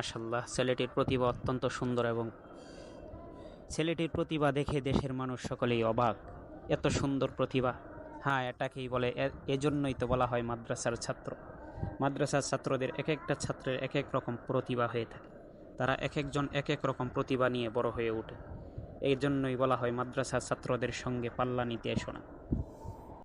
মাশাল্লাহ ছেলেটির প্রতিভা অত্যন্ত সুন্দর এবং ছেলেটির প্রতিভা দেখে দেশের মানুষ সকলেই অবাক। এত সুন্দর প্রতিভা। হ্যাঁ এটাকেই বলে এজন্যই তো বলা হয় মাদ্রাসার ছাত্র। মাদ্রাসার ছাত্রদের এক একটা ছাত্রের এক এক রকম প্রতিভা হয়ে থাকে। তারা এক একজন এক এক রকম প্রতিভা নিয়ে বড় হয়ে ওঠে। এই জন্যই বলা হয় মাদ্রাসার ছাত্রদের সঙ্গে পাল্লা নিতে এসো না।